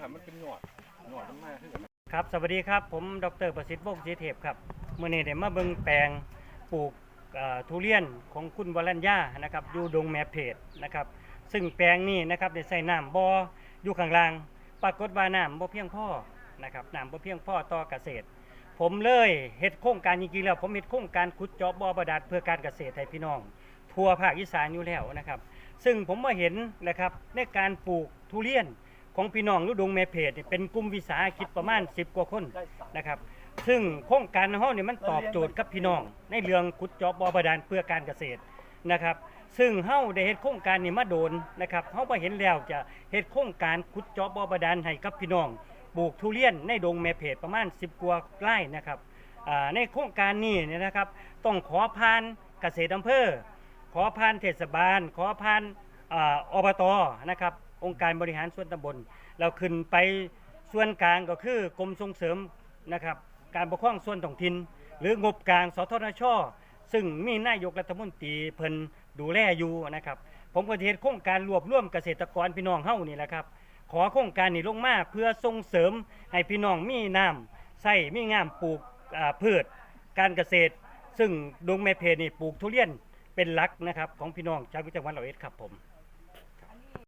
น่อยมันมากขึ้นครับ สวัสดีครับ ผม ดร ประสิทธิ์วงศ์ศรีเทพครับเมื่อนี้ได้มาเบิ่งแปลงปลูกเอ่อทุเรียนของคุณวรัญญานะครับ อยู่ดงแมเพจนะครับ ซึ่งแปลงนี้นะครับได้ใส่น้ำบ่ออยู่ข้างล่าง ปรากฏว่าน้ำบ่เพียงพอนะครับน้ำบ่เพียงพอต่อเกษตร ผมเลยเฮ็ดโครงการจริงๆแล้วผมเฮ็ดโครงการขุดเจาะบ่อบาดาลเพื่อการเกษตรให้พี่น้อง ทั่วภาคอีสานอยู่แล้วนะครับ ซึ่งผมมาเห็นนะครับในการปลูกทุเรียน ของพี่น้องฤดงแม่เพจนี่เป็นกลุ่มวิสาหกิจประมาณ 10 กว่าคนนะครับซึ่งโครงการของเราเนี่ยมันตอบโจทย์กับพี่น้อง ในเรื่องขุดเจาะบ่อบาดาลเพื่อการเกษตรนะครับซึ่งเฮาได้เฮ็ดโครงการนี้มาโดนนะครับเฮามาเห็นแล้วจะเฮ็ดโครงการขุดเจาะบ่อบาดาลให้กับพี่น้องปลูกทุเรียนในดงแม่เพจประมาณ 10 กว่าไร่นะครับในโครงการนี้เนี่ยนะครับต้องขอผ่านเกษตรอำเภอ ขอผ่านเทศบาล ขอผ่านอบตนะครับ องค์การบริหารส่วนตำบล เราขึ้นไปส่วนกลางก็คือกรมส่งเสริมนะครับการปกครองส่วนท้องถิ่นหรืองบกลางสทนชซึ่งมีนายกรัฐมนตรีเพิ่นดูแลอยู่นะครับผมก็เฮ็ดโครงการรวบรวมเกษตรกรพี่น้องเฮานี่แหละครับขอโครงการนี้ลงมาเพื่อส่งเสริมให้พี่น้องมีน้ำใส่มีงามปลูกพืชการเกษตร ซึ่งดงแม่เพนี่ปลูกทุเรียนเป็นหลักนะครับของพี่น้องชาวจังหวัดร้อยเอ็ดครับผม